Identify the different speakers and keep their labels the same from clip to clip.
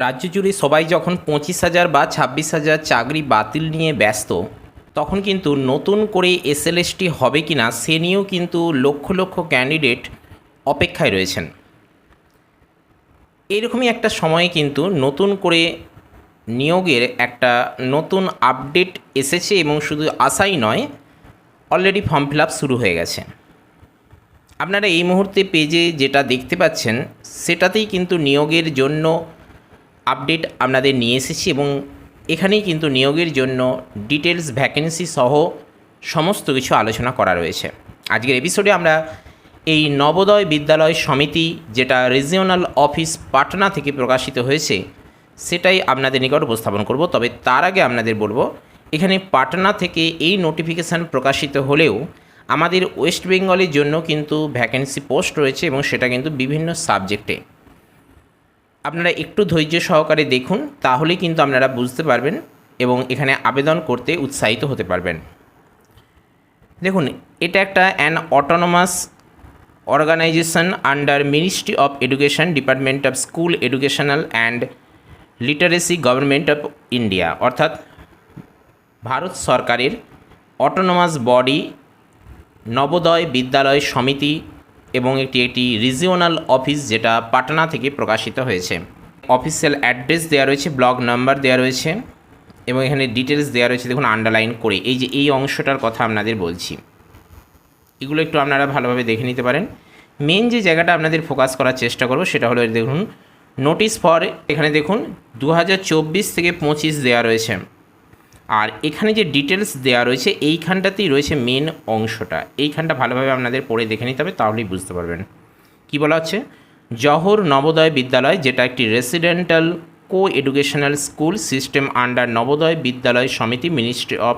Speaker 1: রাজ্য জুড়ে সবাই যখন পঁচিশ হাজার বা ছাব্বিশ হাজার চাকরি বাতিল নিয়ে ব্যস্ত, তখন কিন্তু নতুন করে এসএলএসটি হবে কি না সে নিয়েও কিন্তু লক্ষ লক্ষ ক্যান্ডিডেট অপেক্ষায় রয়েছেন। এরকমই একটা সময়ে কিন্তু নতুন করে নিয়োগের একটা নতুন আপডেট এসেছে এবং শুধু আসাই নয় অলরেডি ফর্ম ফিল শুরু হয়ে গেছে। আপনারা এই মুহূর্তে পেজে যেটা দেখতে পাচ্ছেন, সেটাতেই কিন্তু নিয়োগের জন্য আপডেট আপনাদের নিয়ে এসেছি এবং এখানেই কিন্তু নিয়োগের জন্য ডিটেলস ভ্যাকেন্সি সহ সমস্ত কিছু আলোচনা করা রয়েছে। আজকের এপিসোডে আমরা এই নবোদয় বিদ্যালয় সমিতি যেটা রিজিওনাল অফিস পাটনা থেকে প্রকাশিত হয়েছে, সেটাই আপনাদের নিকট উপস্থাপন করব। তবে তার আগে আপনাদের বলব, এখানে পাটনা থেকে এই নোটিফিকেশান প্রকাশিত হলেও আমাদের ওয়েস্ট বেঙ্গলের জন্য কিন্তু ভ্যাকেন্সি পোস্ট রয়েছে এবং সেটা কিন্তু বিভিন্ন সাবজেক্টে আপনারা একটু ধৈর্য সহকারে দেখুন তাহলে কিন্তু আপনারা বুঝতে পারবেন এবং এখানে আবেদন করতে উৎসাহিত হতে পারবেন। দেখুন, এটা একটা an autonomous organisation under ministry of education department of school educational and literacy government of India অর্থাৎ ভারত সরকারের অটোনোমাস বডি নবোদয় বিদ্যালয় সমিতি এবং একটি একটি রিজিওনাল অফিস যেটা পাটনা থেকে প্রকাশিত হয়েছে। অফিসিয়াল অ্যাড্রেস দেওয়া রয়েছে ব্লগ নাম্বার দেওয়া রয়েছে এবং এখানে ডিটেলস দেওয়া রয়েছে, দেখুন আন্ডারলাইন করে। এই যে, এই অংশটার কথা আপনাদের বলছি। এগুলো একটু আপনারা ভালোভাবে দেখে নিতে পারেন। মেন যে জায়গাটা আপনাদের ফোকাস করার চেষ্টা করব, সেটা হলো, দেখুন নোটিশ ফর এখানে দেখুন দু হাজার চব্বিশ থেকে পঁচিশ দেওয়া রয়েছে। আর এখানে যে ডিটেলস দেওয়া রয়েছে, এইখানটাতেই রয়েছে মেন অংশটা। এইখানটা ভালোভাবে আপনাদের পড়ে দেখে নিতে হবে, তাহলেই বুঝতে পারবেন। কি বলা হচ্ছে? জহর নবোদয় বিদ্যালয়, যেটা একটি residential co educational school system under Navodaya Vidyalaya Samiti ministry of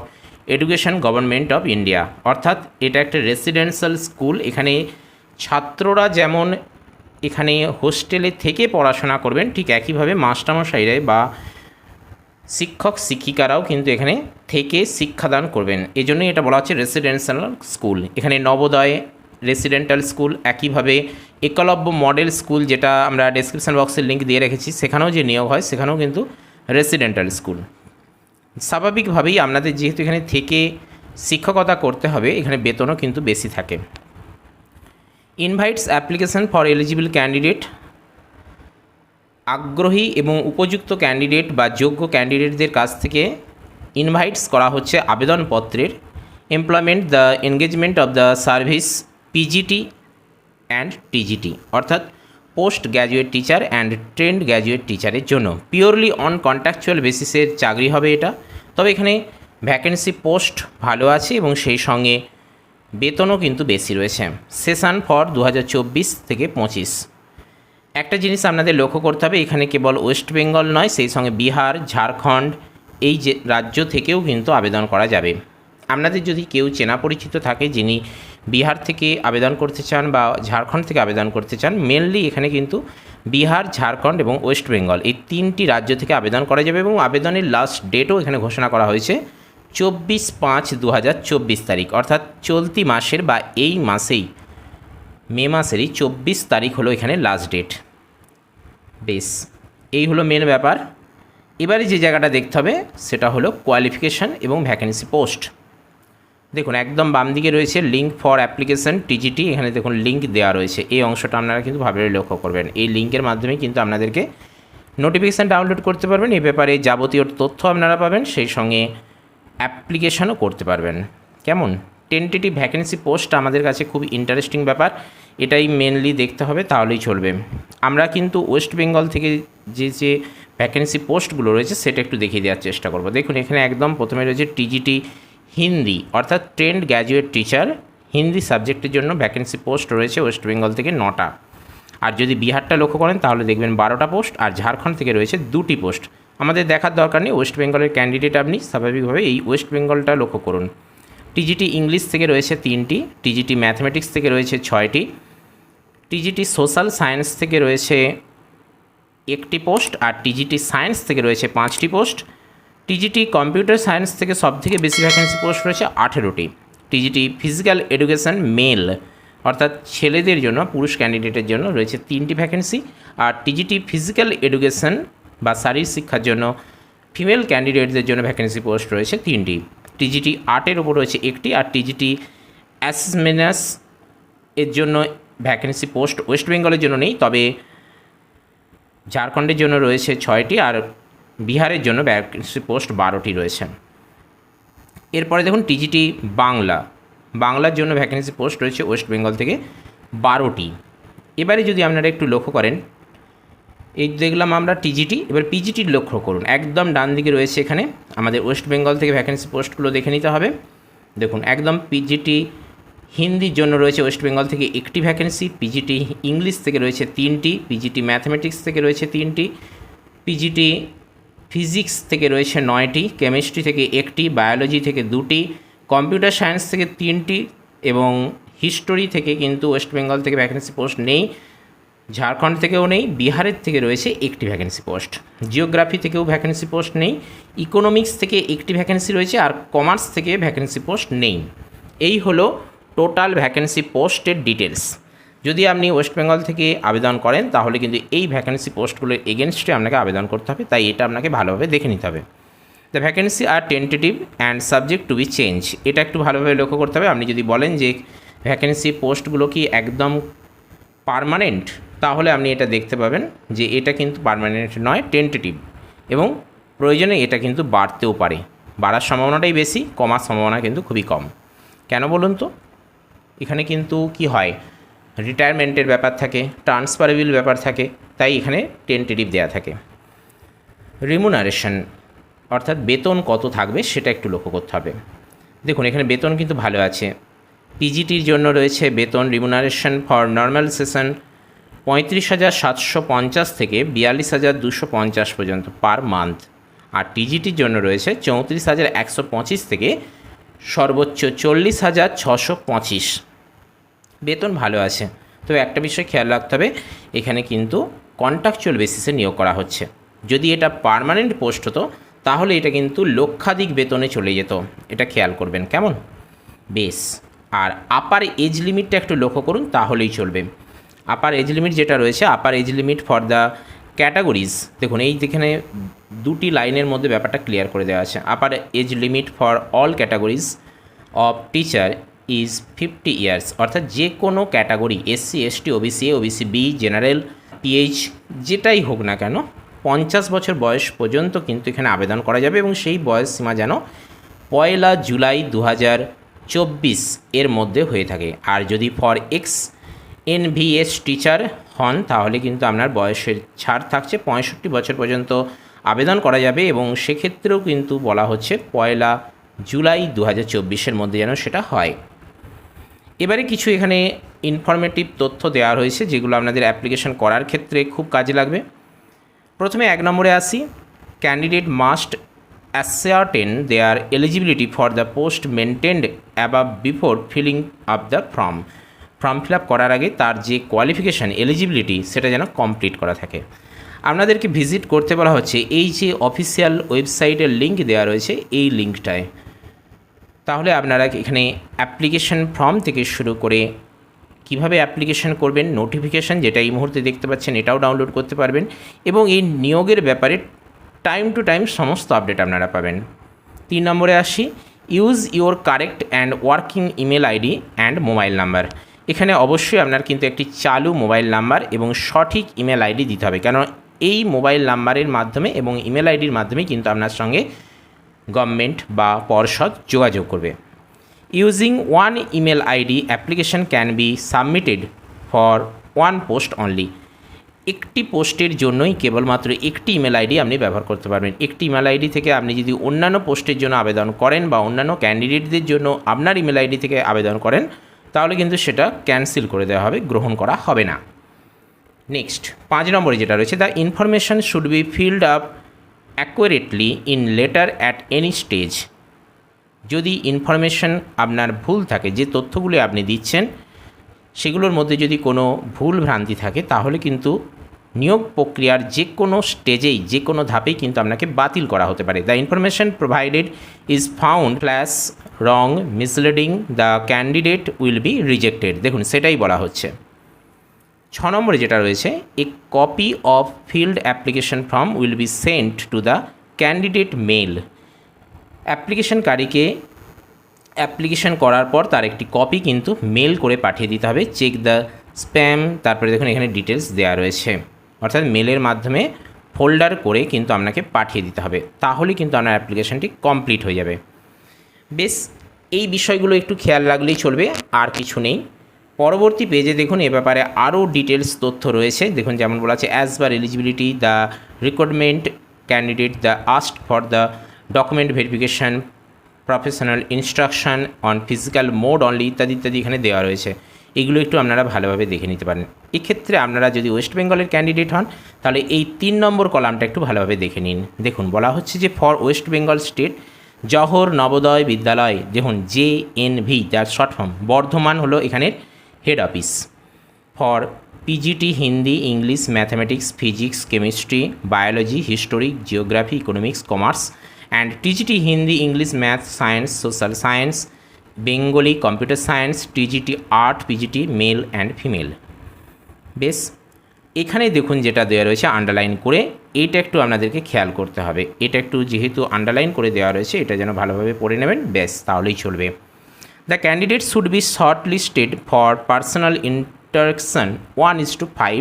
Speaker 1: education government of India অর্থাৎ এটা একটা রেসিডেন্সিয়াল স্কুল এখানে ছাত্ররা যেমন এখানে হোস্টেলে থেকে পড়াশোনা করবেন, ঠিক একইভাবে মাস্টারমশাইরাই বা শিক্ষক শিক্ষিকারাও কিন্তু এখানে থেকে শিক্ষাদান করবেন। এই জন্যই এটা বলা হচ্ছে রেসিডেন্সিয়াল স্কুল এখানে নবোদয় রেসিডেন্টাল স্কুল একইভাবে একলব্য মডেল স্কুল যেটা আমরা ডেসক্রিপশন বক্সের লিঙ্ক দিয়ে রেখেছি, সেখানেও যে নিয়োগ হয়, সেখানেও কিন্তু রেসিডেন্টাল স্কুল স্বাভাবিকভাবেই আপনাদের যেহেতু এখানে থেকে শিক্ষকতা করতে হবে, এখানে বেতনও কিন্তু বেশি থাকে। Invites application for eligible candidate আগ্রহী এবং উপযুক্ত ক্যান্ডিডেট বা যোগ্য ক্যান্ডিডেটদের কাছ থেকে ইনভাইটস করা হচ্ছে আবেদনপত্রের। Employment the engagement of the service PGT and TGT অর্থাৎ post graduate teacher and trained graduate টিচারের জন্য। পিওরলি অন কন্ট্রাকচুয়াল বেসিসের চাকরি হবে এটা। তবে এখানে ভ্যাকেন্সি পোস্ট ভালো আছে এবং সেই সঙ্গে বেতনও কিন্তু বেশি রয়েছে। সেশন ফর দু হাজার চব্বিশ থেকে পঁচিশ। একটা জিনিস আপনাদের লক্ষ্য করতে হবে, এখানে কেবল ওয়েস্ট বেঙ্গল নয়, সেই সঙ্গে বিহার, ঝাড়খণ্ড, এই যে রাজ্য থেকেও কিন্তু আবেদন করা যাবে। আপনাদের যদি কেউ চেনা পরিচিত থাকে যিনি বিহার থেকে আবেদন করতে চান বা ঝাড়খণ্ড থেকে আবেদন করতে চান মেনলি এখানে কিন্তু বিহার, ঝাড়খণ্ড এবং ওয়েস্ট বেঙ্গল, এই তিনটি রাজ্য থেকে আবেদন করা যাবে এবং আবেদনের লাস্ট ডেটও এখানে ঘোষণা করা হয়েছে, চব্বিশ পাঁচ দু তারিখ, অর্থাৎ চলতি মাসের বা এই মাসেই, মে মাসেরই চব্বিশ তারিখ হলো এখানে লাস্ট ডেট বেশ এই হলো মেন ব্যাপার। এবারে যে জায়গাটা দেখতে হবে, সেটা হলো কোয়ালিফিকেশান এবং ভ্যাকেন্সি পোস্ট দেখুন, একদম বাম দিকে রয়েছে লিঙ্ক ফর অ্যাপ্লিকেশান টিজিটি এখানে দেখুন লিঙ্ক দেওয়া রয়েছে। এই অংশটা আপনারা কিন্তু ভাবে লক্ষ্য করবেন। এই লিঙ্কের মাধ্যমে কিন্তু আপনাদেরকে নোটিফিকেশান ডাউনলোড করতে পারবেন। এই ব্যাপারে যাবতীয় তথ্য আপনারা পাবেন, সেই সঙ্গে অ্যাপ্লিকেশানও করতে পারবেন। কেমন? টেন্টেটিভ ভ্যাকেন্সি পোস্ট আমাদের কাছে খুব ইন্টারেস্টিং ব্যাপার। এটাই মেনলি দেখতে হবে, তাহলেই চলবে। আমরা কিন্তু ওয়েস্ট বেঙ্গল থেকে যে যে ভ্যাকেন্সি পোস্টগুলো রয়েছে, সেটা একটু দেখিয়ে দেওয়ার চেষ্টা করব। দেখুন, এখানে একদম প্রথমে রয়েছে টিজিটি হিন্দি অর্থাৎ ট্রেন্ড গ্র্যাজুয়েট টিচার হিন্দি সাবজেক্টের জন্য ভ্যাকেন্সি পোস্ট রয়েছে ওয়েস্ট বেঙ্গল থেকে নটা। আর যদি বিহারটা লক্ষ্য করেন, তাহলে দেখবেন বারোটা পোস্ট আর ঝাড়খণ্ড থেকে রয়েছে দুটি পোস্ট আমাদের দেখার দরকার নেই ওয়েস্ট বেঙ্গলের ক্যান্ডিডেট আপনি স্বাভাবিকভাবে এই ওয়েস্ট বেঙ্গলটা লক্ষ্য করুন। টিজিটি ইংলিশ থেকে রয়েছে তিনটি টিজিটি ম্যাথমেটিক্স থেকে রয়েছে ছয়টি টিজিটি সোশ্যাল সায়েন্স থেকে রয়েছে একটি পোস্ট আর টিজিটি সায়েন্স থেকে রয়েছে পাঁচটি পোস্ট। টিজিটি কম্পিউটার সায়েন্স থেকে সবথেকে বেশি ভ্যাকেন্সি পোস্ট রয়েছে আঠেরোটি। টিজিটি ফিজিক্যাল এডুকেশন মেল অর্থাৎ ছেলেদের জন্য, পুরুষ ক্যান্ডিডেটের জন্য রয়েছে তিনটি ভ্যাকেন্সি আর টিজিটি ফিজিক্যাল এডুকেশন বা শারীর শিক্ষার জন্য ফিমেল ক্যান্ডিডেটদের জন্য ভ্যাকেন্সি পোস্ট রয়েছে তিনটি। টিজিটি আর্টের ওপর রয়েছে একটি। আর টিজিটি অ্যাসমেনাস এর জন্য ভ্যাকেন্সি পোস্ট ওয়েস্ট বেঙ্গলের জন্য নেই, তবে ঝাড়খণ্ডের জন্য রয়েছে ছয়টি আর বিহারের জন্য ভ্যাকেন্সি পোস্ট বারোটি রয়েছে। এরপরে দেখুন টিজিটি বাংলা। বাংলার জন্য ভ্যাকেন্সি পোস্ট রয়েছে ওয়েস্ট বেঙ্গল থেকে বারোটি। এবারে যদি আপনারা একটু লক্ষ্য করেন, এই দেখলাম আমরা টিজিটি, এবার পিজিটির লক্ষ্য করুন। একদম ডান দিকে রয়েছে এখানে, আমাদের ওয়েস্ট বেঙ্গল থেকে ভ্যাকেন্সি পোস্টগুলো দেখে নিতে হবে। দেখুন, একদম পিজিটি হিন্দির জন্য রয়েছে ওয়েস্ট বেঙ্গল থেকে একটি ভ্যাকেন্সি পিজিটি ইংলিশ থেকে রয়েছে তিনটি পিজিটি ম্যাথমেটিক্স থেকে রয়েছে তিনটি পিজিটি ফিজিক্স থেকে রয়েছে নয়টি কেমিস্ট্রি থেকে একটি বায়োলজি থেকে দুটি কম্পিউটার সায়েন্স থেকে তিনটি এবং হিস্টোরি থেকে কিন্তু ওয়েস্ট বেঙ্গল থেকে ভ্যাকেন্সি পোস্ট নেই, ঝাড়খণ্ড থেকেও নেই, বিহারের থেকে রয়েছে একটি ভ্যাকেন্সি পোস্ট জিওগ্রাফি থেকেও ভ্যাকেন্সি পোস্ট নেই ইকোনমিক্স থেকে একটি ভ্যাকেন্সি রয়েছে আর কমার্স থেকে ভ্যাকেন্সি পোস্ট নেই। এই হলো টোটাল ভ্যাকেন্সি পোস্টের ডিটেলস যদি আপনি ওয়েস্ট বেঙ্গল থেকে আবেদন করেন, তাহলে কিন্তু এই ভ্যাকেন্সি পোস্টগুলোর এগেনস্টে আপনাকে আবেদন করতে হবে, তাই এটা আপনাকে ভালোভাবে দেখে নিতে হবে। The vacancy R tentative and subject to be change এটা একটু ভালোভাবে লক্ষ্য করতে হবে। আপনি যদি বলেন যে ভ্যাকেন্সি পোস্টগুলো কি একদম পারমানেন্ট, তাহলে আপনি এটা দেখতে পাবেন যে এটা কিন্তু পারমানেন্ট নয় টেন্টেটিভ এবং প্রয়োজনে এটা কিন্তু বাড়তেও পারে। বাড়ার সম্ভাবনাটাই বেশি, কমার সম্ভাবনা কিন্তু খুবই কম। কেন বলুন তো? এখানে কিন্তু কি হয়? রিটায়ারমেন্টের ব্যাপার থাকে ট্রান্সফারেবল ব্যাপার থাকে, তাই এখানে টেন্টেটিভ দেওয়া থাকে। রিমুনারেশন অর্থাৎ বেতন কত থাকবে সেটা একটু লক্ষ্য করতে হবে। দেখুন, এখানে বেতন কিন্তু ভালো আছে। পিজিটির জন্য রয়েছে বেতন রিমুনারেশন ফর নর্মাল সেশন পঁয়ত্রিশ হাজার সাতশো পঞ্চাশ থেকে বিয়াল্লিশ হাজার দুশো পঞ্চাশ পর্যন্ত পার মান্থ আর টিজিটির জন্য রয়েছে চৌত্রিশ হাজার একশো পঁচিশ থেকে সর্বোচ্চ চল্লিশ হাজার ছশো পঁচিশ। বেতন ভালো আছে। তবে একটা বিষয় খেয়াল রাখতে হবে, এখানে কিন্তু কন্ট্রাকচুয়াল বেসিসে নিয়োগ করা হচ্ছে। যদি এটা পার্মানেন্ট পোস্ট হতো, তাহলে এটা কিন্তু লক্ষাধিক বেতনে চলে যেত। এটা খেয়াল করবেন, কেমন? বেশ। আর আপার এজ লিমিটটা একটু লক্ষ্য করুন, তাহলেই চলবে। আপার এজ লিমিট যেটা রয়েছে upper age limit for the categories দেখুন, এই যেখানে দুটি লাইনের মধ্যে ব্যাপারটা ক্লিয়ার করে দেওয়া আছে। Upper age limit for all categories of teacher is fifty years অর্থাৎ যে কোনো category SC ST OBC OBC B general PH যেটাই হোক না কেন, পঞ্চাশ বছর বয়স পর্যন্ত কিন্তু এখানে আবেদন করা যাবে এবং সেই বয়স সীমা যেন পয়লা জুলাই দু হাজার চব্বিশ এর মধ্যে হয়ে থাকে। আর যদি ফর এক্স এনভিএস টিচার হন, তাহলে কিন্তু আপনার বয়সের ছাড় থাকছে, পঁয়ষট্টি বছর পর্যন্ত আবেদন করা যাবে এবং সেক্ষেত্রেও কিন্তু বলা হচ্ছে পয়লা জুলাই দু হাজার চব্বিশের মধ্যে যেন সেটা হয়। এবারে কিছু এখানে ইনফরমেটিভ তথ্য দেওয়া রয়েছে, যেগুলো আপনাদের অ্যাপ্লিকেশন করার ক্ষেত্রে খুব কাজে লাগবে। প্রথমে এক নম্বরে আসি candidate must ascertain their eligibility for the post mentioned above before filling up the form form fill up করার আগে তার যে কোয়ালিফিকেশান এলিজিবিলিটি সেটা যেন কমপ্লিট করা থাকে। আপনাদেরকে ভিজিট করতে বলা হচ্ছে, এই যে অফিসিয়াল ওয়েবসাইটের লিঙ্ক দেওয়া রয়েছে, এই লিঙ্কটায় তাহলে আপনারা এখানে অ্যাপ্লিকেশন ফর্ম থেকে শুরু করে কীভাবে অ্যাপ্লিকেশন করবেন নোটিফিকেশান যেটা এই মুহূর্তে দেখতে পাচ্ছেন এটাও ডাউনলোড করতে পারবেন এবং এই নিয়োগের ব্যাপারে টাইম টু টাইম সমস্ত আপডেট আপনারা পাবেন। তিন নম্বরে আসি use your correct and working email ID and mobile number এখানে অবশ্যই আপনার কিন্তু একটি চালু মোবাইল নাম্বার এবং সঠিক ইমেল আইডি দিতে হবে। কেন এই মোবাইল নাম্বারের মাধ্যমে এবং ইমেল আইডির মাধ্যমে কিন্তু আপনার সঙ্গে গভর্নমেন্ট বা পর্ষদ যোগাযোগ করবে। Using one email ID application can be submitted for one post only. একটি পোস্টের জন্যই কেবলমাত্র একটি ইমেল আইডি আপনি ব্যবহার করতে পারবেন। একটি ইমেল আইডি থেকে আপনি যদি অন্যান্য পোস্টের জন্য আবেদন করেন বা অন্যান্য ক্যান্ডিডেটদের জন্য আপনার ইমেল আইডি থেকে আবেদন করেন, তাহলে কিন্তু সেটা ক্যান্সেল করে দেওয়া হবে, গ্রহণ করা হবে না। নেক্সট, পাঁচ নম্বরে যেটা রয়েছে, the information should be filled up accurately in later at any stage যদি ইনফরমেশন আপনার ভুল থাকে, যে তথ্যগুলি আপনি দিচ্ছেন, সেগুলোর মধ্যে যদি কোনো ভুল ভ্রান্তি থাকে, তাহলে কিন্তু নিয়োগ প্রক্রিয়ার যে কোনো স্টেজেই যে কোনো ধাপেই কিন্তু আপনাকে বাতিল করা হতে পারে। The information provided is found plus wrong misleading the candidate will be rejected দেখুন, সেটাই বলা হচ্ছে। ছ নম্বরে যেটা রয়েছে a copy of filled application form will be sent to the candidate mail অ্যাপ্লিকেশনকারীকে application করার পর তার একটি কপি কিন্তু মেল করে পাঠিয়ে দিতে হবে চেক দ্য স্প্যাম তারপরে দেখুন এখানে ডিটেলস দেওয়া রয়েছে। অর্থাৎ মেলের মাধ্যমে ফোল্ডার করে কিন্তু আপনাকে পাঠিয়ে দিতে হবে তাহলে কিন্তু আপনার অ্যাপ্লিকেশনটি কমপ্লিট হয়ে যাবে। বেশ, এই বিষয়গুলো একটু খেয়াল রাখলেই চলবে, আর কিছু নেই। পরবর্তী পেজে দেখুন, এ ব্যাপারে আরও ডিটেলস তথ্য রয়েছে। দেখুন, যেমন বলা আছে as per eligibility the recruitment candidate the asked for the document verification professional instruction on physical mode only ইত্যাদি ইত্যাদি এখানে দেওয়া রয়েছে। এগুলো একটু আপনারা ভালোভাবে দেখে নিতে পারেন। এক্ষেত্রে আপনারা যদি ওয়েস্ট বেঙ্গলের ক্যান্ডিডেট হন, তাহলে এই তিন নম্বর কলামটা একটু ভালোভাবে দেখে নিন। দেখুন, বলা হচ্ছে যে for West Bengal state Jawahar Navodaya Vidyalaya দেখুন জে এন ভি তার শর্ট ফর্ম বর্ধমান হলো এখানের head office for PGT Hindi English mathematics physics chemistry biology history geography economics commerce and TGT Hindi English math science social science Bengali computer science TGT art PGT male and female বেশ এখানে দেখুন যেটা দেওয়া রয়েছে underline করে এটা একটু আপনাদেরকে খেয়াল করতে হবে। এটা একটু যেহেতু আন্ডারলাইন করে দেওয়া রয়েছে, এটা যেন ভালোভাবে পড়ে নেবেন ব্যাস তাহলেই চলবে। Candidate should be short listed for personal interaction one is to five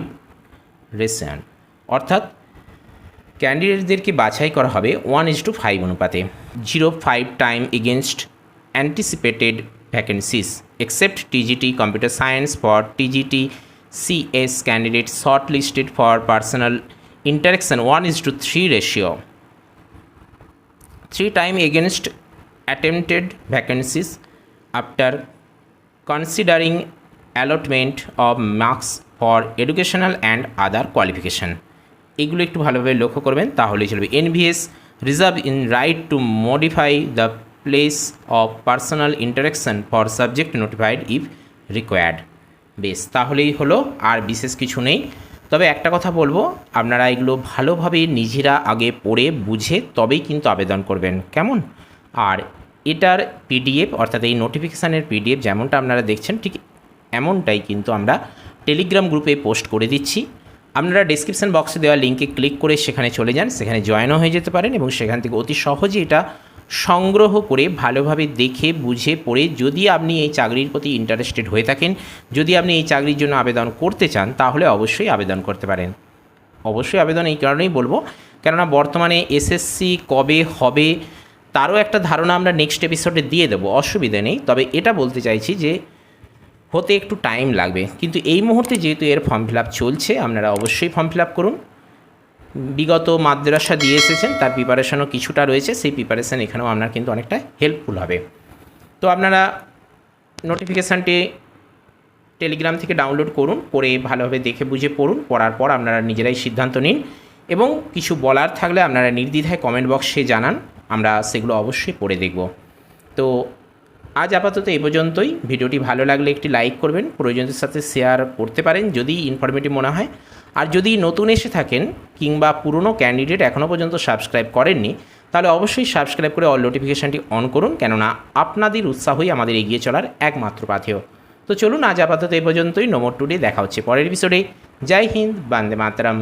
Speaker 1: ration অর্থাৎ ক্যান্ডিডেটদেরকে বাছাই করা হবে ওয়ান ইস টু ফাইভ অনুপাতে। Zero five time against anticipated vacancies TGT computer science for TGT CS candidate short listed for personal interaction one is to three ratio three time against attempted vacancies after considering allotment of marks for educational and other qualification. এগুলো একটু ভালোভাবে লক্ষ্য করবেন, তাহলেই চলবে। NVS reserve in right to modify the place of personal interaction for subject notified if required বেশ, তাহলেই হলো, আর বিশেষ কিছু নেই। তবে একটা কথা বলব, আপনারা এগুলো ভালোভাবে নিজেরা আগে পড়ে বুঝে তবেই কিন্তু আবেদন করবেন। কেমন? আর এটার পিডিএফ অর্থাৎ এই নোটিফিকেশানের পিডিএফ যেমনটা আপনারা দেখছেন, ঠিক এমনটাই কিন্তু আমরা টেলিগ্রাম গ্রুপে পোস্ট করে দিচ্ছি। আপনারা ডিসক্রিপশান বক্সে দেওয়া লিঙ্কে ক্লিক করে সেখানে চলে যান, সেখানে জয়েনও হয়ে যেতে পারেন এবং সেখান থেকে অতি সহজে এটা সংগ্রহ করে ভালোভাবে দেখে, বুঝে, পড়ে যদি আপনি এই চাকরির প্রতি ইন্টারেস্টেড হয়ে থাকেন, যদি আপনি এই চাকরির জন্য আবেদন করতে চান, তাহলে অবশ্যই আবেদন করতে পারেন। অবশ্যই আবেদন এই কারণেই বলব, কেননা বর্তমানে এসএসসি কবে হবে তারও একটা ধারণা আমরা নেক্সট এপিসোডে দিয়ে দেবো, অসুবিধা নেই। তবে এটা বলতে চাইছি যে, হতে একটু টাইম লাগবে। কিন্তু এই মুহূর্তে যেহেতু এর ফর্ম ফিল আপ চলছে, আপনারা অবশ্যই ফর্ম ফিল আপ করুন। বিগত মাদ্রাসা দিয়ে এসেছেন, তার প্রিপারেশনও কিছুটা রয়েছে। সেই প্রিপারেশান এখানেও আপনার কিন্তু অনেকটা হেল্পফুল হবে। তো আপনারা নোটিফিকেশানটি টেলিগ্রাম থেকে ডাউনলোড করুন, করে ভালোভাবে দেখে বুঝে পড়ুন। পড়ার পর আপনারা নিজেরাই সিদ্ধান্ত নিন। এবং কিছু বলার থাকলে আপনারা নির্দ্বিধায় কমেন্ট বক্সে জানান। আমরা সেগুলো অবশ্যই পড়ে দেখব। তো আজ আপাতত এই পর্যন্তই। ভিডিওটি ভালো লাগলে একটি লাইক করবেন প্রয়োজনের সাথে শেয়ার করতে পারেন যদি ইনফরমেটিভ মনে হয়। আর যদি নতুন এসে থাকেন কিংবা পুরনো ক্যান্ডিডেট এখনও পর্যন্ত সাবস্ক্রাইব করেননি, তাহলে অবশ্যই সাবস্ক্রাইব করে অল নোটিফিকেশানটি অন করুন, কেননা আপনাদের উৎসাহই আমাদের এগিয়ে চলার একমাত্র পাথেয়। তো চলুন আজ আপাতত এই পর্যন্তই। নম্বর টুডে দেখা হচ্ছে পরের এপিসোডে জয় হিন্দ, বান্দে মাতরম।